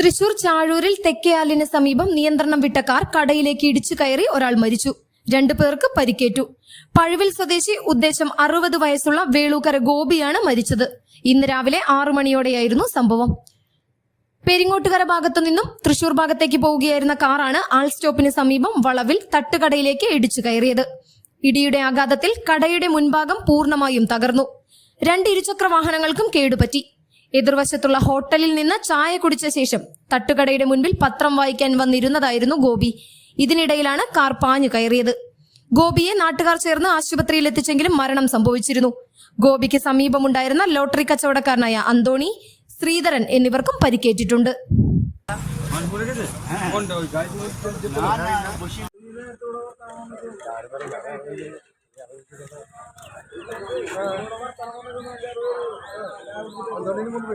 തൃശൂർ ചാഴൂരിൽ തെക്കേയാലിന് സമീപം നിയന്ത്രണം വിട്ട കാർ കടയിലേക്ക് ഇടിച്ചു കയറി ഒരാൾ മരിച്ചു. രണ്ടു പേർക്ക് പരിക്കേറ്റു. പഴുവിൽ സ്വദേശി ഉദ്ദേശം അറുപത് വയസ്സുള്ള വേളൂക്കര ഗോപിയാണ് മരിച്ചത്. ഇന്ന് രാവിലെ ആറു മണിയോടെയായിരുന്നു സംഭവം. പെരിങ്ങോട്ടുകര ഭാഗത്തു നിന്നും തൃശൂർ ഭാഗത്തേക്ക് പോവുകയായിരുന്ന കാറാണ് ആൾ സ്റ്റോപ്പിന് സമീപം വളവിൽ തട്ടുകടയിലേക്ക് ഇടിച്ചു കയറിയത്. ഇടിയുടെ ആഘാതത്തിൽ കടയുടെ മുൻഭാഗം പൂർണമായും തകർന്നു. രണ്ട് ഇരുചക്ര വാഹനങ്ങൾക്കും കേടുപറ്റി. എതിർവശത്തുള്ള ഹോട്ടലിൽ നിന്ന് ചായ കുടിച്ച ശേഷം തട്ടുകടയുടെ മുൻപിൽ പത്രം വായിക്കാൻ വന്നിരുന്നതായിരുന്നു ഗോപി. ഇതിനിടയിലാണ് കാർ പാഞ്ഞു കയറിയത്. ഗോപിയെ നാട്ടുകാർ ചേർന്ന് ആശുപത്രിയിൽ എത്തിച്ചെങ്കിലും മരണം സംഭവിച്ചിരുന്നു. ഗോപിക്ക് സമീപമുണ്ടായിരുന്ന ലോട്ടറി കച്ചവടക്കാരനായ അന്തോണി ശ്രീധരൻ എന്നിവർക്കും പരിക്കേറ്റിട്ടുണ്ട്. പന്ത്രണ്ടിന് മുമ്പ്